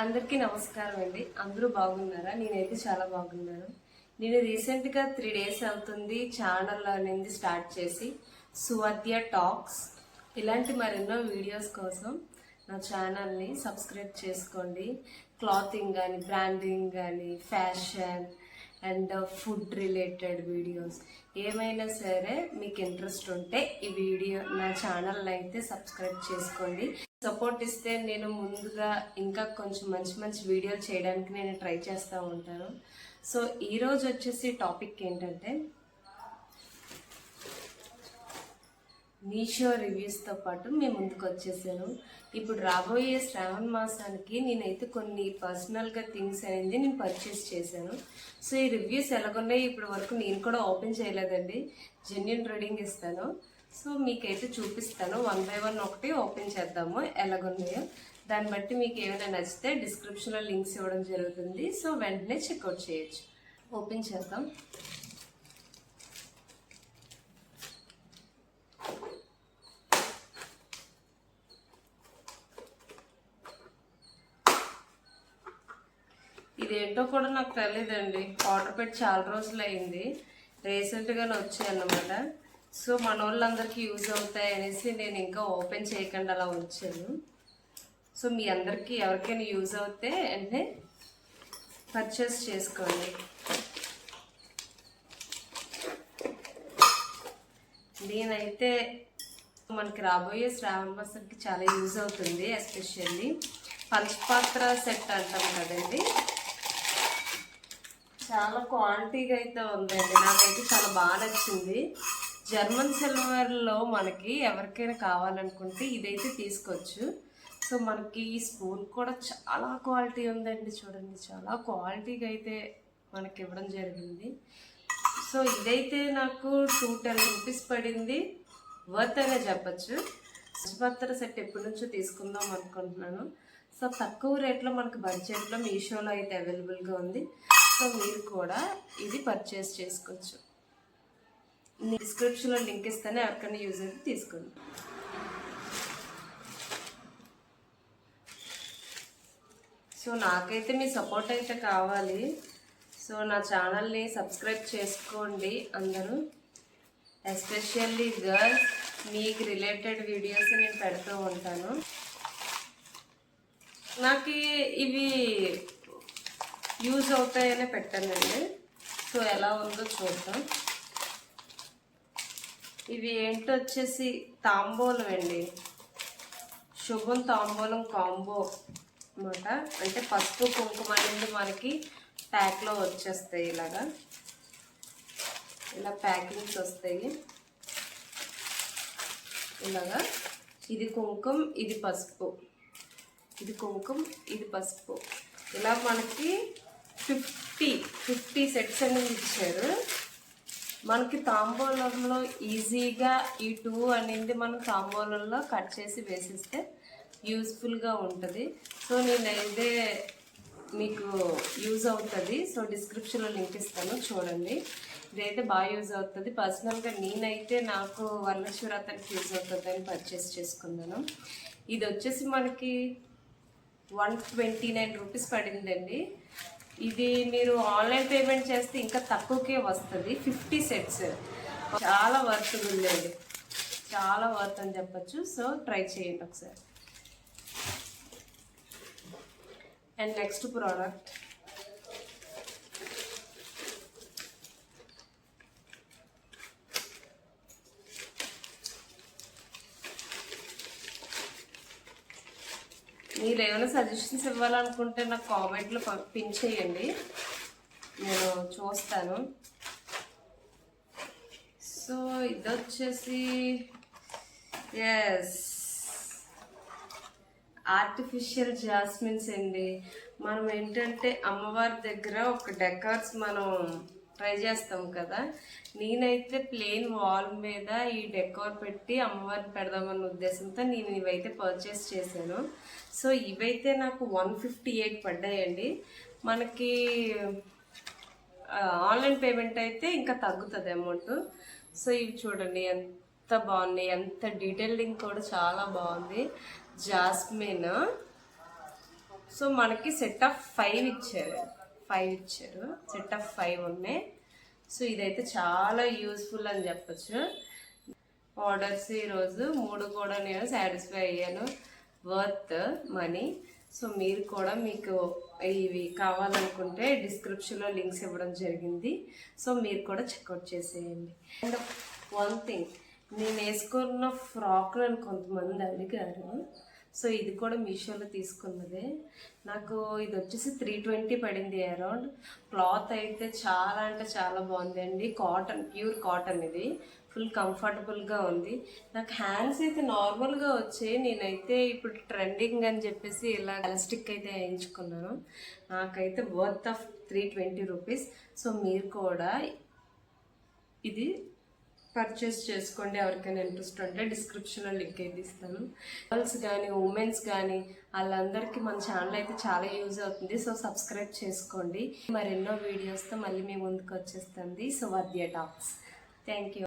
అందరికీ నమస్కారం అండి. అందరూ బాగున్నారా? నేనైతే చాలా బాగున్నాను. నేను రీసెంట్గా త్రీ డేస్ అవుతుంది ఛానల్ అనేది స్టార్ట్ చేసి సువద్య టాక్స్. ఇలాంటి మరెన్నో వీడియోస్ కోసం నా ఛానల్ని సబ్స్క్రైబ్ చేసుకోండి. క్లాతింగ్ కానీ బ్రాండింగ్ కానీ fashion and food related videos. ఏమైనా సరే మీకు ఇంట్రెస్ట్ ఉంటే ఈ వీడియో నా ఛానల్ అయితే సబ్స్క్రైబ్ చేసుకోండి. సపోర్ట్ ఇస్తే నేను ముందుగా ఇంకా కొంచెం మంచి మంచి వీడియోలు చేయడానికి నేను ట్రై చేస్తూ ఉంటాను. సో ఈ రోజు వచ్చేసి టాపిక్ ఏంటంటే మీషో రివ్యూస్తో పాటు మేము ముందుకు వచ్చేసాను. ఇప్పుడు రాబోయే శ్రావణ మాసానికి నేనైతే కొన్ని పర్సనల్గా థింగ్స్ అనేది నేను పర్చేస్ చేశాను. సో ఈ రివ్యూస్ ఎలాగున్నాయి? ఇప్పటి వరకు నేను కూడా ఓపెన్ చేయలేదండి. జెన్యున్ రీడింగ్ ఇస్తాను. సో మీకైతే చూపిస్తాను. వన్ బై వన్ ఒకటి ఓపెన్ చేద్దాము. ఎలాగున్నాయో. దాన్ని బట్టి మీకు ఏమైనా నచ్చితే డిస్క్రిప్షన్లో లింక్స్ ఇవ్వడం జరుగుతుంది. సో వెంటనే చెక్అవుట్ చేయొచ్చు. ఓపెన్ చేద్దాం. ఇదేంటో కూడా నాకు తెలియదండి ఆర్డర్ పెట్టి చాలా రోజులు అయింది రీసెంట్గానే వచ్చాయన్నమాట. సో మన వాళ్ళందరికీ యూజ్ అవుతాయి అనేసి నేను ఇంకా ఓపెన్ చేయకుండా అలా ఉంచాను. సో మీ అందరికీ ఎవరికైనా యూజ్ అవుతే అంటే పర్చేస్ చేసుకోండి. నేనైతే మనకి రాబోయే శ్రావణ మాసానికి చాలా యూజ్ అవుతుంది ఎస్పెషల్లీ పంచపాత్ర సెట్ అంటాం కదండి. చాలా క్వాలిటీగా అయితే ఉందండి. నాకైతే చాలా బాగా నచ్చింది. జర్మన్ సిల్వర్లో మనకి ఎవరికైనా కావాలనుకుంటే ఇదైతే తీసుకోవచ్చు. సో మనకి ఈ స్పూన్ కూడా చాలా క్వాలిటీ ఉందండి చూడండి. చాలా క్వాలిటీగా అయితే మనకి ఇవ్వడం జరిగింది. సో ఇదైతే నాకు టూ టెన్ రూపీస్ పడింది. వర్త్ అనే చెప్పచ్చు. పంచపత్ర సెట్ ఎప్పటి నుంచో తీసుకుందాం అనుకుంటున్నాను. సో తక్కువ రేట్లో మనకు బడ్జెట్లో మీషోలో అయితే అవైలబుల్గా ఉంది. సో మీరు కూడా ఇది పర్చేస్ చేసుకోవచ్చు. డిస్క్రిప్షన్లో లింక్ ఇస్తానే ఎవరికైనా యూజ్ అయితే తీసుకోండి. సో నాకైతే మీ సపోర్ట్ అయితే కావాలి. సో నా ఛానల్ని సబ్స్క్రైబ్ చేసుకోండి అందరూ. ఎస్పెషల్లీ గర్ల్స్ మీకు రిలేటెడ్ వీడియోస్ నేను పెడుతూ ఉంటాను. నాకు ఇవి యూజ్ అవుతాయనే పెట్టానండి. సో ఎలా ఉందో చూద్దాం. ఇవి ఏంటో వచ్చేసి తాంబూలం అండి శుభం తాంబూలం కాంబో అనమాట అంటే పసుపు కుంకుమ అనేది మనకి ప్యాక్లో వచ్చేస్తాయి ఇలాగా. ఇలా ప్యాకింగ్స్ వస్తాయి. ఇలాగా. ఇది కుంకుమ ఇది పసుపు. ఇది కుంకుమ ఇది పసుపు. ఇలా మనకి ఫిఫ్టీ ఫిఫ్టీ సెట్స్ అనేది ఇచ్చారు. మనకి తాంబూలంలో ఈజీగా ఈ టూ అనేది మనం తాంబూలంలో కట్ చేసి వేసిస్తే యూస్ఫుల్గా ఉంటుంది. సో నేనైతే మీకు యూజ్ అవుతుంది. సో డిస్క్రిప్షన్లో లింక్ ఇస్తాను చూడండి. ఇదైతే బాగా యూజ్ అవుతుంది. పర్సనల్గా నేనైతే నాకు వరలక్ష్మీవ్రతానికి యూజ్ అవుతుంది అని పర్చేస్ చేసుకున్నాను. ఇది వచ్చేసి మనకి వన్ ట్వంటీ నైన్ రూపీస్ పడిందండి. ఇది మీరు ఆన్లైన్ పేమెంట్ చేస్తే ఇంకా తక్కువకే వస్తుంది. Fifty sets. చాలా వర్త్ ఉందండి చాలా వర్త్ అని చెప్పచ్చు. సో ట్రై చేయండి ఒకసారి. And next product. మీరు ఏమైనా సజెషన్స్ ఇవ్వాలనుకుంటే నాకు కామెంట్లో పిన్ చేయండి. నేను చూస్తాను. సో ఇది వచ్చేసి ఎస్ ఆర్టిఫిషియల్ జాస్మిన్స్ అండి. మనం ఏంటంటే అమ్మవారి దగ్గర ఒక డెకార్స్ మనం ట్రై చేస్తాం కదా. నేనైతే ప్లేన్ వాల్ మీద ఈ డెకోర్ పెట్టి అమ్మవారిని పెడదామన్న ఉద్దేశంతో నేను ఇవైతే పర్చేస్ చేశాను. సో ఇవైతే నాకు వన్ ఫిఫ్టీ ఎయిట్ పడ్డాయండి. మనకి ఆన్లైన్ పేమెంట్ అయితే ఇంకా తగ్గుతుంది అమౌంట్. సో ఇవి చూడండి ఎంత బాగున్నాయి ఎంత డీటెయిలింగ్ కూడా చాలా బాగుంది. జాస్మిన్. సో మనకి సెట్ ఆఫ్ ఫైవ్ ఇచ్చారు. ఫైవ్ ఇచ్చారు. సెట్ ఆఫ్ ఫైవ్ ఉన్నాయి. సో ఇదైతే చాలా యూస్ఫుల్ అని చెప్పొచ్చు. ఆర్డర్స్ ఈరోజు మూడు కూడా నేను సాటిస్ఫై అయ్యాను. వర్త్ మనీ సో మీరు కూడా మీకు ఇవి కావాలనుకుంటే డిస్క్రిప్షన్లో లింక్స్ ఇవ్వడం జరిగింది. సో మీరు కూడా చెక్అవుట్ చేసేయండి. అండ్ వన్ థింగ్ నేను వేసుకున్న ఫ్రాక్లను కొంతమంది అడిగారు. సో ఇది కూడా మీషోలో తీసుకున్నదే. నాకు ఇది వచ్చేసి త్రీ ట్వంటీ పడింది అరౌండ్. క్లాత్ అయితే చాలా అంటే చాలా బాగుందండి. కాటన్ ప్యూర్ కాటన్ ఇది. ఫుల్ కంఫర్టబుల్గా ఉంది. నాకు హ్యాండ్స్ అయితే నార్మల్గా వచ్చాయి. నేనైతే ఇప్పుడు ట్రెండింగ్ అని చెప్పేసి ఇలా ఎలాస్టిక్ అయితే వేయించుకున్నాను. నాకైతే worth of three twenty rupees so మీరు కూడా ఇది పర్చేస్ చేసుకోండి ఎవరికైనా ఇంట్రెస్ట్ ఉంటే డిస్క్రిప్షన్లో లింక్ అయితే ఇస్తాను. గర్ల్స్ కానీ ఉమెన్స్ కానీ వాళ్ళందరికీ మన ఛానల్ అయితే చాలా యూజ్ అవుతుంది. సో సబ్స్క్రైబ్ చేసుకోండి. మరెన్నో వీడియోస్తో మళ్ళీ మీ ముందుకు వచ్చేస్తుంది. So Vadya talks thank you